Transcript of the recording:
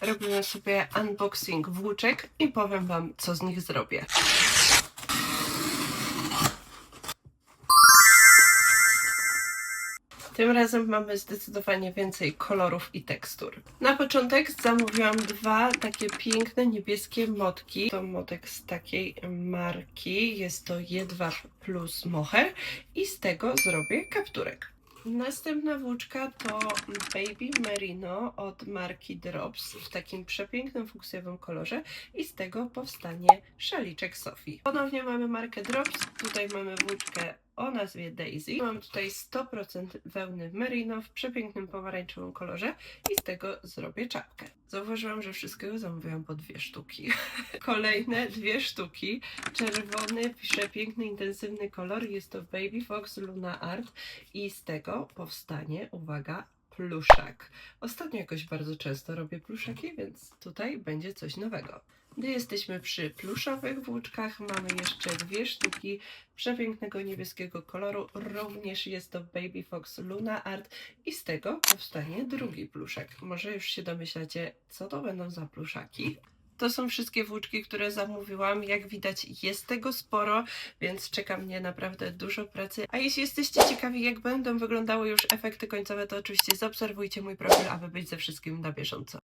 robimy sobie unboxing włóczek i powiem Wam, co z nich zrobię. Tym razem mamy zdecydowanie więcej kolorów i tekstur. Na początek zamówiłam dwa takie piękne niebieskie motki. To motek z takiej marki. Jest to Jedwab plus Moher i z tego zrobię kapturek. Następna włóczka to Baby Merino od marki Drops w takim przepięknym fuksjowym kolorze i z tego powstanie szaliczek Sofii. Ponownie mamy markę Drops, tutaj mamy włóczkę o nazwie Daisy. Mam tutaj 100% wełny merino w przepięknym pomarańczowym kolorze i z tego zrobię czapkę. Zauważyłam, że wszystkiego zamówiłam po dwie sztuki. Kolejne dwie sztuki. Czerwony, przepiękny, intensywny kolor. Jest to Baby Fox Luna Art i z tego powstanie, uwaga, pluszak. Ostatnio jakoś bardzo często robię pluszaki, więc tutaj będzie coś nowego. Gdy jesteśmy przy pluszowych włóczkach, mamy jeszcze dwie sztuki przepięknego niebieskiego koloru. Również jest to Baby Fox Luna Art i z tego powstanie drugi pluszek. Może już się domyślacie, co to będą za pluszaki. To są wszystkie włóczki, które zamówiłam. Jak widać, jest tego sporo, więc czeka mnie naprawdę dużo pracy. A jeśli jesteście ciekawi, jak będą wyglądały już efekty końcowe, to oczywiście zaobserwujcie mój profil, aby być ze wszystkim na bieżąco.